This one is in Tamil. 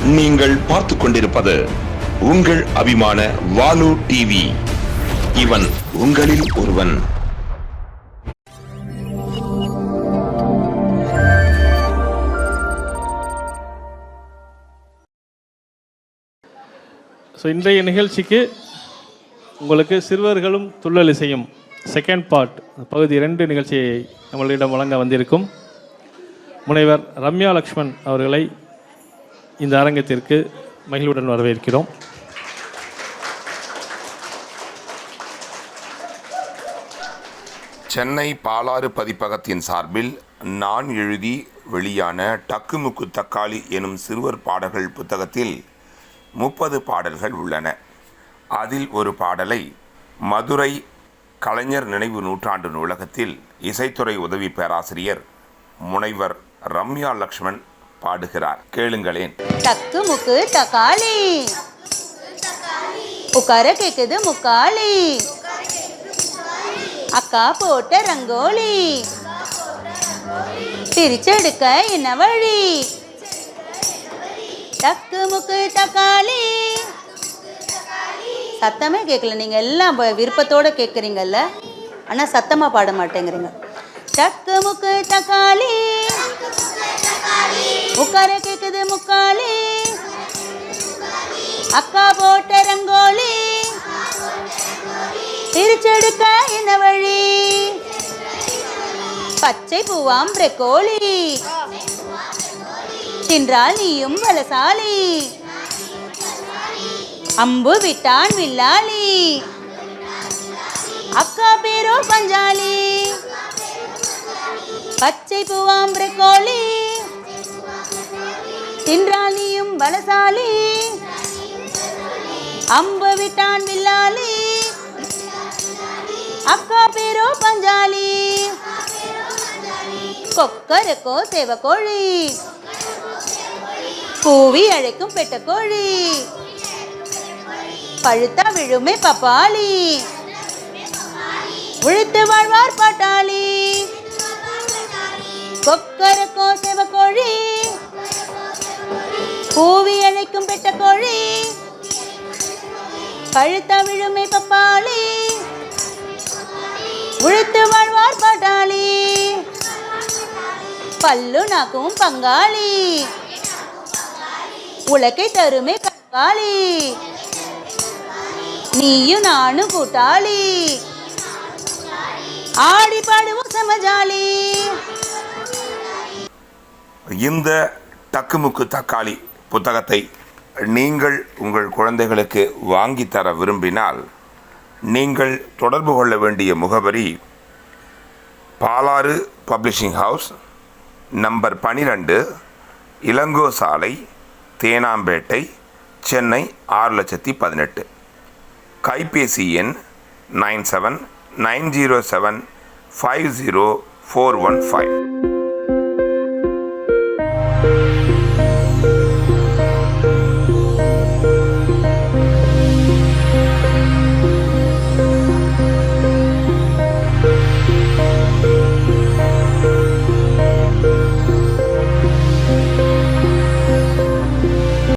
நீங்கள் பார்த்து கொண்டிருப்பது உங்கள் அபிமான வாலு டிவி இவன் உங்களில் ஒருவன். ஸோ இன்றைய நிகழ்ச்சிக்கு உங்களுக்கு சிறுவர்களும் துள்ளல் இசையும் செகண்ட் பார்ட் பகுதி ரெண்டு நிகழ்ச்சியை நம்மளிடம் வழங்க வந்திருக்கும் முனைவர் ரம்யா லக்ஷ்மண் அவர்களை இந்த அரங்கத்திற்கு மகிழ்வுடன் வரவேற்கிறோம். சென்னை பாலாறு பதிப்பகத்தின் சார்பில் நான் எழுதி வெளியான டக்குமுக்கு தக்காளி எனும் சிறுவர் பாடல்கள் புத்தகத்தில் முப்பது பாடல்கள் உள்ளன. அதில் ஒரு பாடலை மதுரை கலைஞர் நினைவு நூற்றாண்டு நூலகத்தில் இசைத்துறை உதவி பேராசிரியர் முனைவர் ரம்யா லக்ஷ்மண் பாடுகிறார். கேளுங்களேன். டக்கு முக்கு தக்காளி உட்கார கேக்குது முக்காளி. அக்கா போட்ட ரங்கோலி. பிரிச்செடுக்க என்ன வழி? டக்கு முக்கு தக்காளி சத்தமே கேட்கல நீங்கள் எல்லாம் விருப்பத்தோடு விருப்பத்தோட கேட்குறீங்கல்ல ஆனால் சத்தமாக பாட மாட்டேங்கிறீங்க. டக்கு முக்கு தக்காளி. உட்கார கேக்குது முக்காளி. அக்கா போட்ட ரங்கோலி. திருச்செடுக்க என்ன வழி? பச்சை பூவாம் பிரக்கோலி. தின்றால் நீயும் வலசாலி. அம்பு விட்டான் வில்லாளி அக்கா பேரோ பஞ்சா பச்சை பூவாம் பிரக்கோலி தின்றாலியும் பலசாலி அம்பு விட்டான் வில்லாலி. அக்கா பேரோ பஞ்சாலி. கொக்கரக்கோ சேவக்கோழி கூவி அழைக்கும் பெட்டக்கோழி பழுத்தா விழுமே பப்பாளி. உழுத்து வாழ்வார் பாட்டாளி. கொக்கரக்கோ சேவக்கோழி கூவி அழைக்கும் பெட்டக்கோழி கழுத்தா விழுமை பப்பாளி. உழுத்து வாழ்வார் பாட்டாளி. பல்லு நாக்கும் பங்காளி. உலக்கை தருமை பங்காளி நீயும் நானும் கூட்டாளி. ஆடி பாடுவோம் சமஜாலி. இந்த டக்குமுக்கு தக்காளி புத்தகத்தை நீங்கள் உங்கள் குழந்தைகளுக்கு வாங்கித்தர விரும்பினால் நீங்கள் தொடர்பு கொள்ள வேண்டிய முகவரி பாலாறு பப்ளிஷிங் ஹவுஸ் நம்பர் பனிரெண்டு இளங்கோ சாலை தேனாம்பேட்டை சென்னை ஆறு லட்சத்தி பதினெட்டு. கைபேசி எண் nine seven nine zero seven five zero four one five.